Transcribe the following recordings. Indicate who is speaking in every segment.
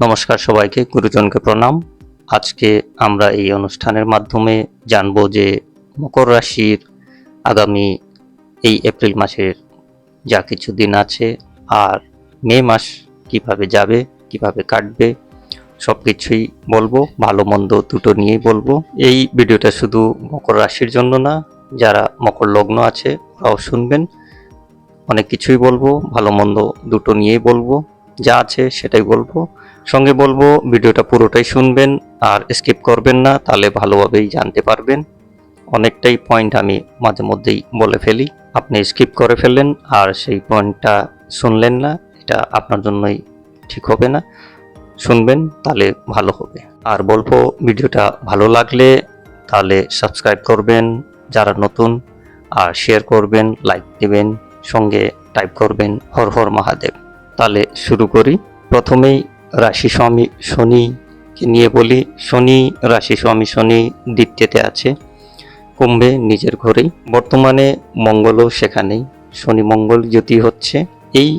Speaker 1: নমস্কার সবাইকে, গুরুজনকে প্রণাম। আজকে আমরা এই অনুষ্ঠানের মাধ্যমে জানব যে মকর রাশির আগামী এই এপ্রিল মাসের যা কিছু দিন আছে আর মে মাস কীভাবে যাবে, কীভাবে কাটবে সব কিছুই বলব, ভালো মন্দ দুটো নিয়েই বলব। এই ভিডিওটা শুধু মকর রাশির জন্য না, যারা মকর লগ্ন আছে ওরাও শুনবেন। অনেক কিছুই বলব, ভালো মন্দ দুটো নিয়েই বলব। যা আছে সেটাই বলব। সঙ্গে বলব, ভিডিওটা পুরোটাই শুনবেন আর স্কিপ করবেন না, তাহলে ভালোভাবেই জানতে পারবেন। অনেকটাই পয়েন্ট আমি মাঝে মধ্যেই বলে ফেলি। আপনি স্কিপ করে ফেললেন আর সেই পয়েন্টটা শুনলেন না, এটা আপনার জন্যই ঠিক হবে না। শুনবেন, তাহলে ভালো হবে। আর বলব, ভিডিওটা ভালো লাগলে তাহলে সাবস্ক্রাইব করবেন যারা নতুন আর শেয়ার করবেন লাইক দেবেন, সঙ্গে টাইপ করবেন হর হর মহাদেব। তাহলে শুরু করি। প্রথমেই রাশি স্বামী শনিকে নিয়ে বলি। শনি, রাশি স্বামী শনি দ্বিতীয়তে আছে। কুম্ভে নিজের ঘরেই। বর্তমানে মঙ্গলও সেখানেই। শনি মঙ্গল জ্যোতি হচ্ছে। এই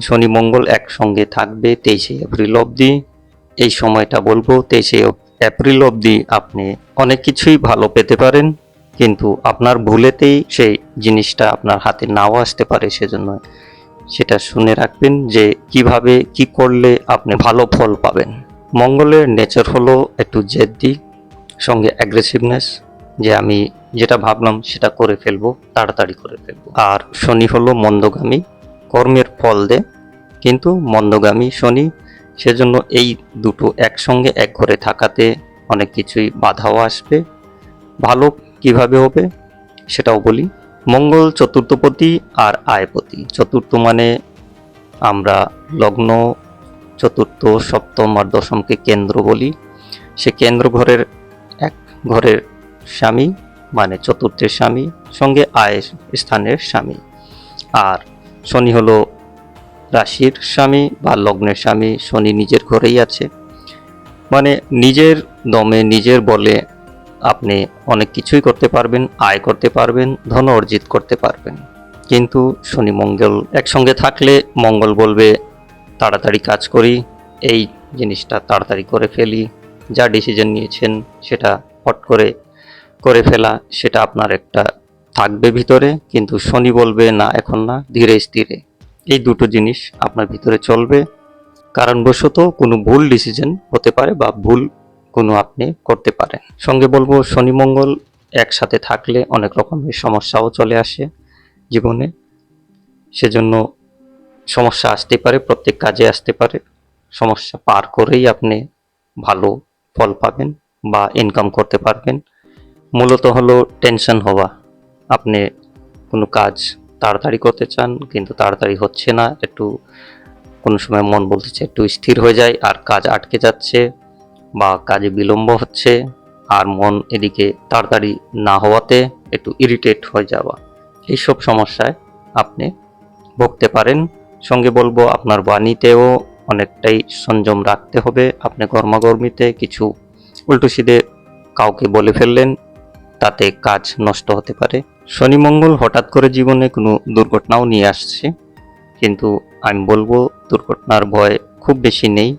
Speaker 1: শনি মঙ্গল একসঙ্গে থাকবে তেইশে এপ্রিল অবধি। এই সময়টা বলব তেইশে এপ্রিল অবধি আপনি অনেক কিছুই ভালো পেতে পারেন। কিন্তু আপনার ভুলেতেই সেই জিনিসটা আপনার হাতে নাও আসতে পারে সেজন্য সেটা শুনে রাখবেন যে কীভাবে, কি করলে আপনি ভালো ফল পাবেন। মঙ্গলের নেচার হলো একটু জেদ্দি, সঙ্গে অ্যাগ্রেসিভনেস যে আমি যেটা ভাবলাম সেটা করে ফেলব, তাড়াতাড়ি করে ফেলব। আর শনি হলো মন্দগামী, কর্মের ফল দে। কিন্তু মন্দগামী শনি, সেজন্য এই দুটো একসঙ্গে এক ঘরে থাকাতে অনেক কিছুই বাধাও আসবে। ভালো কীভাবে হবে সেটাও বলি। মঙ্গল চতুর্থপতি আর আয়পতি। চতুর্থ মানে আমরা লগ্ন, চতুর্থ, সপ্তম আর দশমকে কেন্দ্র বলি। সে কেন্দ্র ঘরের এক ঘরের স্বামী মানে চতুর্থের স্বামী, সঙ্গে আয় স্থানের স্বামী। আর শনি হলো রাশির স্বামী বা লগ্নের স্বামী, শনি নিজের ঘরেই আছে। মানে নিজের দমে, নিজের বলে আপনি অনেক কিছুই করতে পারবেন, আয় করতে পারবেন, ধন অর্জিত করতে পারবেন। কিন্তু শনি মঙ্গল একসঙ্গে থাকলে মঙ্গল বলবে, তাড়াতাড়ি কাজ করি, এই জিনিসটা তাড়াতাড়ি করে ফেলি, যা ডিসিশন নিয়েছেন সেটা হট করে করে ফেলা, সেটা আপনার একটা থাকবে ভিতরে, কিন্তু শনি বলবে, না, এখন না, ধীরে স্থিরে। এই দুটো জিনিস আপনার ভিতরে চলবে। কারণবশত কোনো ভুল ডিসিশন হতে পারে বা ভুল কোনো আপনি করতে পারেন। সঙ্গে বলব, শনি মঙ্গল একসাথে থাকলে অনেক রকমের সমস্যাও চলে আসে জীবনে। সেজন্য সমস্যা আসতে পারে, প্রত্যেক কাজে আসতে পারে। সমস্যা পার করেই আপনি ভালো ফল পাবেন বা ইনকাম করতে পারবেন। মূলত হলো টেনশন হওয়া। আপনি কোনো কাজ তাড়াতাড়ি করতে চান, কিন্তু তাড়াতাড়ি হচ্ছে না, একটু কোনো সময় মন বলতেছে একটু স্থির হয়ে যায়, আর কাজ আটকে যাচ্ছে বা কাজে বিলম্ব হচ্ছে আর মন এদিকে তাড়াতাড়ি না হওয়াতে একটু ইরিটেট হয়ে যাওয়া। এইসব সমস্যায় আপনি ভুগতে পারেন। সঙ্গে বলব, আপনার বাণীতেও অনেকটাই সংযম রাখতে হবে। আপনি গরমাগর্মিতে কিছু উল্টো সিধে কাউকে বলে ফেললেন, তাতে কাজ নষ্ট হতে পারে। শনি মঙ্গল হঠাৎ করে জীবনে কোনো দুর্ঘটনাও নিয়ে আসছে। কিন্তু আমি বলব, দুর্ঘটনার ভয় খুব বেশি নেই।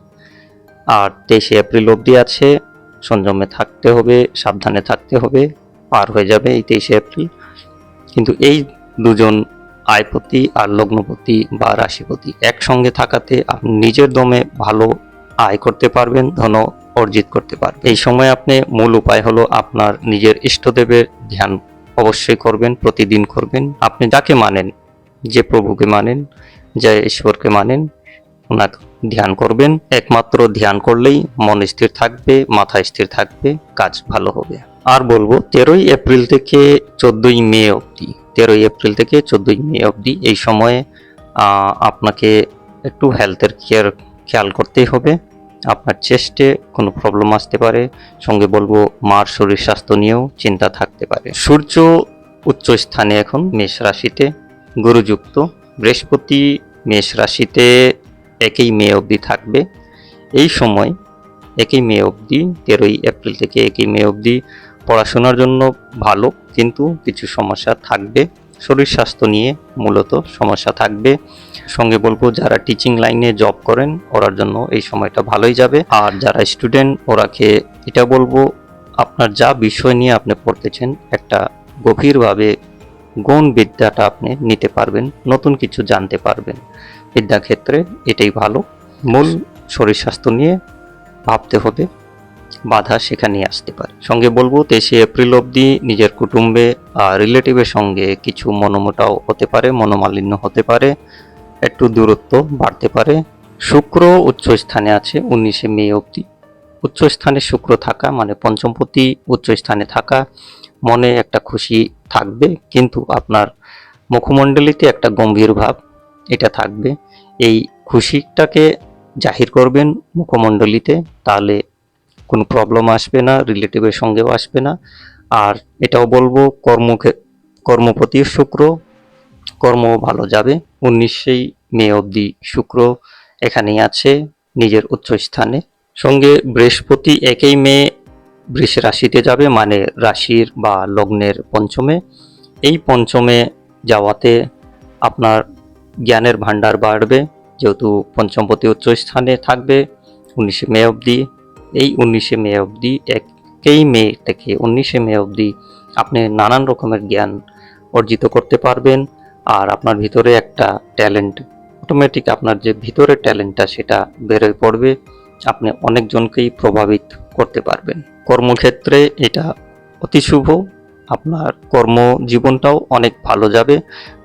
Speaker 1: আর তেইশে এপ্রিল অবধি আছে। সংযমে থাকতে হবে, সাবধানে থাকতে হবে, পার হয়ে যাবে এই তেইশে এপ্রিল। কিন্তু এই দুজন আয়পতি আর লগ্নপতি বা রাশিপতি একসঙ্গে থাকাতে আপনি নিজের দমে ভালো আয় করতে পারবেন ধন অর্জিত করতে পারবেন। এই সময় আপনি মূল উপায় হলো আপনার নিজের ইষ্টদেবের ধ্যান অবশ্যই করবেন, প্রতিদিন করবেন। আপনি যাকে মানেন, যে প্রভুকে মানেন, যে ঈশ্বরকে মানেন, ওনাকে ধ্যান করবেন। একমাত্র ধ্যান করলেই মন স্থির থাকবে, মাথা স্থির থাকবে, কাজ ভালো হবে। আর বলব, তেরোই এপ্রিল থেকে চোদ্দই মে অবধি, তেরোই এপ্রিল থেকে চোদ্দই মে অবধি এই সময়ে আপনাকে একটু হেলথের কেয়ার খেয়াল করতেই হবে। আপনার চেস্টে কোনো প্রবলেম আসতে পারে। সঙ্গে বলব, মার শরীর স্বাস্থ্য নিয়েও চিন্তা থাকতে পারে। সূর্য উচ্চ স্থানে এখন, মেষ রাশিতে, গুরুযুক্ত। বৃহস্পতি, মেষ রাশিতে একই মে অবধি থাকবে। এই সময় একই মে অবধি, তেরোই এপ্রিল থেকে একই মে অবধি পড়াশোনার জন্য ভালো, কিন্তু কিছু সমস্যা থাকবে। শরীর স্বাস্থ্য নিয়ে মূলত সমস্যা থাকবে। সঙ্গে বলব, যারা টিচিং লাইনে জব করেন, ওরার জন্য এই সময়টা ভালোই যাবে। আর যারা স্টুডেন্ট ওরাকে এটা বলব, আপনার যা বিষয় নিয়ে আপনি পড়তেছেন, একটা গভীরভাবে গুণ বিদ্যাটা আপনি নিতে পারবেন, নতুন কিছু জানতে পারবেন। বিদ্যাক্ষেত্রে এটাই ভালো। মূল শরীর স্বাস্থ্য নিয়ে ভাবতে হবে, বাধা সেখানে আসতে পারে। সঙ্গে বলব, তেইশে এপ্রিল অবধি নিজের কুটুম্বে আর রিলেটিভের সঙ্গে কিছু মনোমোটাও হতে পারে, মনোমালিন্য হতে পারে, একটু দূরত্ব বাড়তে পারে। শুক্র উচ্চ স্থানে আছে, উনিশে মে অবধি। উচ্চ স্থানে শুক্র থাকা মানে পঞ্চমপতি উচ্চ স্থানে থাকা মনে একটা খুশি থাকবে, কিন্তু আপনার মুখমণ্ডলীতে একটা গম্ভীর ভাব এটা থাকবে। এই খুশিটাকে জাহির করবেন মুখমণ্ডলীতে, তাহলে কোনো প্রবলেম আসবে না রিলেটিভের সঙ্গেও আসবে না। আর এটাও বলব কর্ম কর্মপতি শুক্র, কর্ম ভালো যাবে। উনিশে মে অবধি শুক্র এখানেই আছে, নিজের উচ্চ স্থানে সঙ্গে বৃহস্পতি একই মে বৃষ রাশিতে যাবে মানে রাশির বা লগ্নের পঞ্চমে। এই পঞ্চমে যাওয়াতে আপনার জ্ঞানের ভান্ডার বাড়বে, যেহেতু পঞ্চমপতি উচ্চ স্থানে থাকবে উনিশে মে অবধি। এই উনিশে মে অবধি, একই মে থেকে উনিশে মে অবধি আপনি নানান রকমের জ্ঞান অর্জিত করতে পারবেন। আর আপনার ভিতরে একটা ট্যালেন্ট, অটোমেটিক আপনার যে ভিতরের ট্যালেন্টটা সেটা বেরোয় পড়বে। আপনি অনেকজনকেই প্রভাবিত করতে পারবেন। কর্মক্ষেত্রে এটা অতি শুভ। আপনার কর্মজীবনটাও অনেক ভালো যাবে।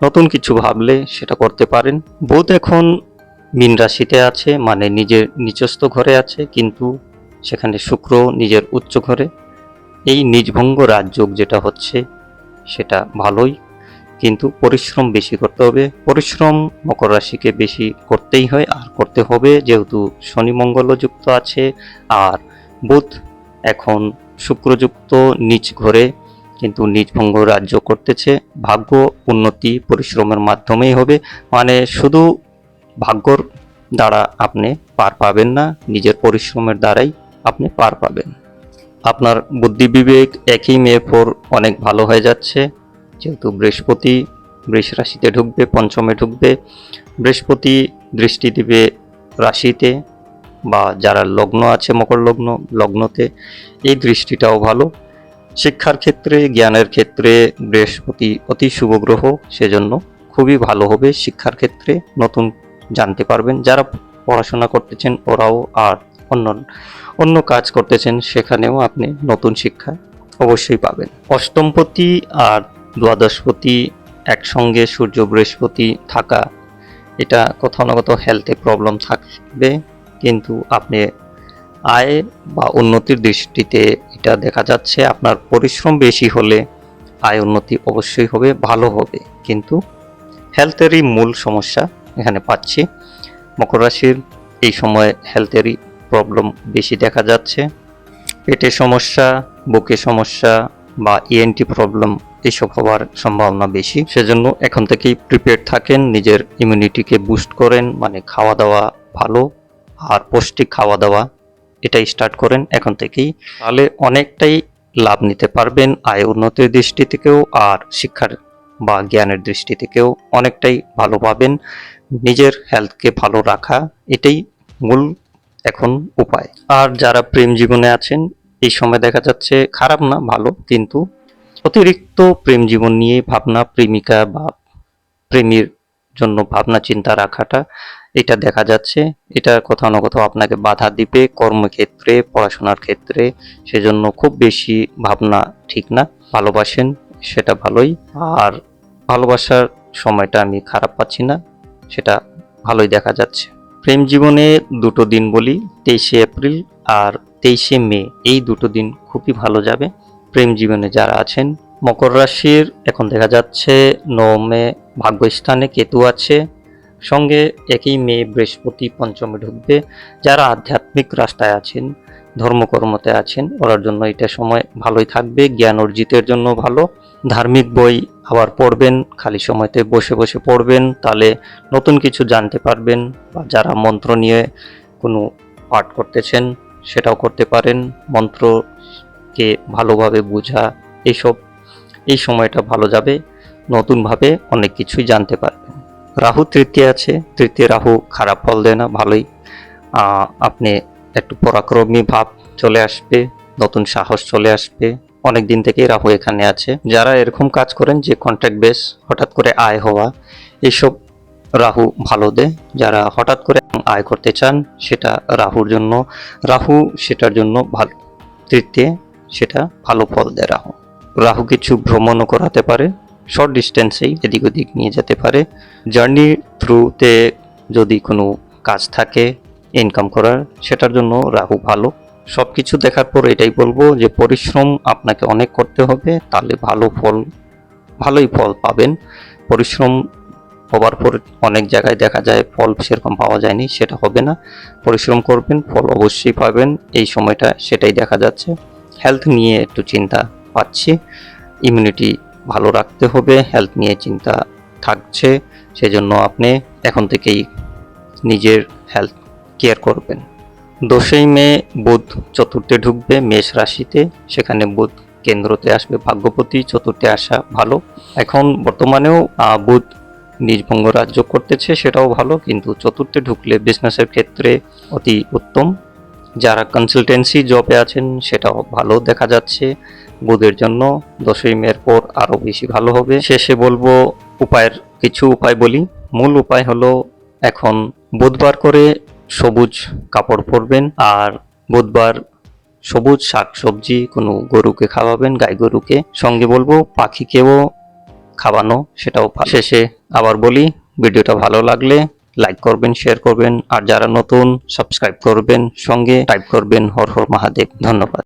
Speaker 1: নতুন কিছু ভাবলে সেটা করতে পারেন। বুধ এখন মীন রাশিতে আছে মানে নিজের নিচস্থ ঘরে আছে, কিন্তু সেখানে শুক্র নিজের উচ্চ ঘরে। এই নিজভঙ্গ রাজযোগ যেটা হচ্ছে, সেটা ভালোই। কিন্তু পরিশ্রম বেশি করতে হবে। পরিশ্রম মকর রাশিকে বেশি করতেই হয়, আর করতে হবে যেহেতু শনি মঙ্গলও যুক্ত আছে, আর বুধ এখন শুক্রযুক্ত নিচ ঘরে কিন্তু নিজ ভঙ্গ রাজ্য করতেছে। ভাগ্য উন্নতি পরিশ্রমের মাধ্যমেই হবে। মানে শুধু ভাগ্যর দ্বারা আপনি পার পাবেন না, নিজের পরিশ্রমের দ্বারাই আপনি পার পাবেন। আপনার বুদ্ধি বিবেক একই মেয়ে ফোর অনেক ভালো হয়ে যাচ্ছে। যেহেতু বৃহস্পতি বৃষ রাশিতে ঢুকবে, পঞ্চমে ঢুকবে। বৃহস্পতি দৃষ্টি দিবে রাশিতে। বা যারা লগ্ন আছে, মকর লগ্ন, লগ্নতে এই দৃষ্টিটাও ভালো। শিক্ষার ক্ষেত্রে, জ্ঞানের ক্ষেত্রে বৃহস্পতি অতি শুভ গ্রহ, সেজন্য খুবই ভালো হবে শিক্ষার ক্ষেত্রে। নতুন জানতে পারবেন, যারা পড়াশোনা করতেছেন, ওরাও আর অন্য অন্য কাজ করতেছেন, সেখানেও আপনি নতুন শিক্ষা অবশ্যই পাবেন। অষ্টমপতি আর দ্বাদশপতি একসঙ্গে সূর্য বৃহস্পতি থাকা, এটা কোথাও না কোথাও হেলথে প্রবলেম থাকবে। কিন্তু আপনি আয় বা উন্নতির দৃষ্টিতে এটা দেখা যাচ্ছে আপনার পরিশ্রম বেশি হলে আয় উন্নতি অবশ্যই হবে, ভালো হবে। কিন্তু হেলথেরই মূল সমস্যা এখানে পাচ্ছি। মকর রাশির এই সময় হেলথেরই প্রবলেম বেশি দেখা যাচ্ছে। পেটের সমস্যা, বুকে সমস্যা বা ইএনটি প্রবলেম এইসব হওয়ার সম্ভাবনা বেশি। সেজন্য এখন থেকেই প্রিপেয়ার থাকেন, নিজের ইমিউনিটিকে বুস্ট করেন মানে খাওয়া দাওয়া ভালো। আর পৌষ্টিক খাওয়া দাওয়া, এটাই স্টার্ট করেন এখন থেকেই। তাহলে অনেকটাই লাভ নিতে পারবেন আয় উন্নতির দৃষ্টি থেকেও আর শিক্ষার বা জ্ঞানের দৃষ্টি থেকেও অনেকটাই ভালো পাবেন। নিজের হেলথকে ভালো রাখা, এটাই মূল এখন উপায়। আর যারা প্রেম জীবনে আছেন, এই সময় দেখা যাচ্ছে খারাপ না, ভালো, কিন্তু অতিরিক্ত প্রেম জীবন নিয়ে ভাবনা, প্রেমিকা বা প্রেমীর জন্য ভাবনা চিন্তা রাখাটা, এটা দেখা যাচ্ছে। এটা কোথাও না কোথাও আপনাকে বাধা দিবে কর্মক্ষেত্রে, পড়াশোনার ক্ষেত্রে। সেজন্য খুব বেশি ভাবনা ঠিক না। ভালোবাসেন, সেটা ভালোই। আর ভালোবাসার সময়টা আমি খারাপ পাচ্ছি না, সেটা ভালোই দেখা যাচ্ছে। প্রেম জীবনে দুটো দিন বলি, তেইশে এপ্রিল আর তেইশে মে, এই দুটো দিন খুবই ভালো যাবে। প্রেম জীবনে যারা আছেন, মকর রাশির, এখন দেখা যাচ্ছে নবমে ভাগ্যস্থানে কেতু আছে। সঙ্গে একই মে বৃহস্পতি পঞ্চমে ঢুকবে, যারা আধ্যাত্মিক রাস্তায় আছেন, ধর্মকর্মতে আছেন, ওরার জন্য এটা সময় ভালোই থাকবে, জ্ঞান অর্জিতের জন্য ভালো। ধার্মিক বই আবার পড়বেন, খালি সময়তে বসে বসে পড়বেন, তাহলে নতুন কিছু জানতে পারবেন, বা যারা মন্ত্র নিয়ে কোনো পাঠ করতেছেন, সেটাও করতে পারেন। মন্ত্রকে ভালোভাবে বোঝা, এইসব, এই সময়টা ভালো যাবে। নতুনভাবে অনেক কিছুই জানতে পারবেন। রাহু তৃতীয় আছে, তৃতীয় রাহু খারাপ ফল দেয় না, ভালোই। আপনি একটু পরাক্রমী ভাব চলে আসবে, নতুন সাহস চলে আসবে। অনেক দিন থেকেই রাহু এখানে আছে। যারা এরকম কাজ করেন, যে কন্ট্রাক্ট বেস হঠাৎ করে আয় হওয়া এইসব রাহু ভালো দেয়। যারা হঠাৎ করে আয় করতে চান, সেটা রাহুর জন্য, রাহু সেটার জন্য ভালো। তৃতীয়, সেটা ভালো ফল দেয় রাহু। রাহু কিছু ভ্রমণও করাতে পারে। শর্ট ডিস্টেন্সেই এদিক ওদিক নিয়ে যেতে পারে। জার্নি থ্রুতে যদি কোনো কাজ থাকে ইনকাম করার, সেটার জন্য রাহু ভালো। সব কিছু দেখার পর এটাই বলব যে পরিশ্রম আপনাকে অনেক করতে হবে, তাহলে ভালো ফল, ভালোই ফল পাবেন। পরিশ্রম হবার পর অনেক জায়গায় দেখা যায় ফল সেরকম পাওয়া যায়নি, সেটা হবে না। পরিশ্রম করবেন, ফল অবশ্যই পাবেন, এই সময়টা সেটাই দেখা যাচ্ছে। হেলথ নিয়ে একটু চিন্তা পাচ্ছি ইমিউনিটি ভালো রাখতে হবে হেলথ নিয়ে চিন্তা থাকছে, সেজন্য আপনি এখন থেকেই নিজের হেলথ কেয়ার করবেন। দোষই মে বুধ চতুর্থে ঢুকবে, মেষ রাশিতে, সেখানে বুধ কেন্দ্রতে আসবে ভাগ্যপতি, চতুর্থে আসা ভালো। এখন বর্তমানেও বুধ নিজভঙ্গ রাজ্য করতেছে, সেটাও ভালো, কিন্তু চতুর্থে ঢুকলে বিজনেসের ক্ষেত্রে অতি উত্তম। যারা কনসালটেন্সি জবে আছেন, সেটাও ভালো দেখা যাচ্ছে। বুধের জন্য। দশই মের পর আরও বেশি ভালো হবে। শেষে বলব উপায়ের কিছু উপায় বলি। মূল উপায় হলো, এখন বুধবার করে সবুজ কাপড় পরবেন আর বুধবার সবুজ শাক সবজি কোনো গরুকে খাওয়াবেন, গাই গরুকে। সঙ্গে বলব, পাখিকেও খাওয়ানো, সেটাও শেষে আবার বলি, ভিডিওটা ভালো লাগলে লাইক করবেন, শেয়ার করবেন। আর যারা নতুন, সাবস্ক্রাইব করবেন, সঙ্গে টাইপ করবেন হর হর মহাদেব। ধন্যবাদ।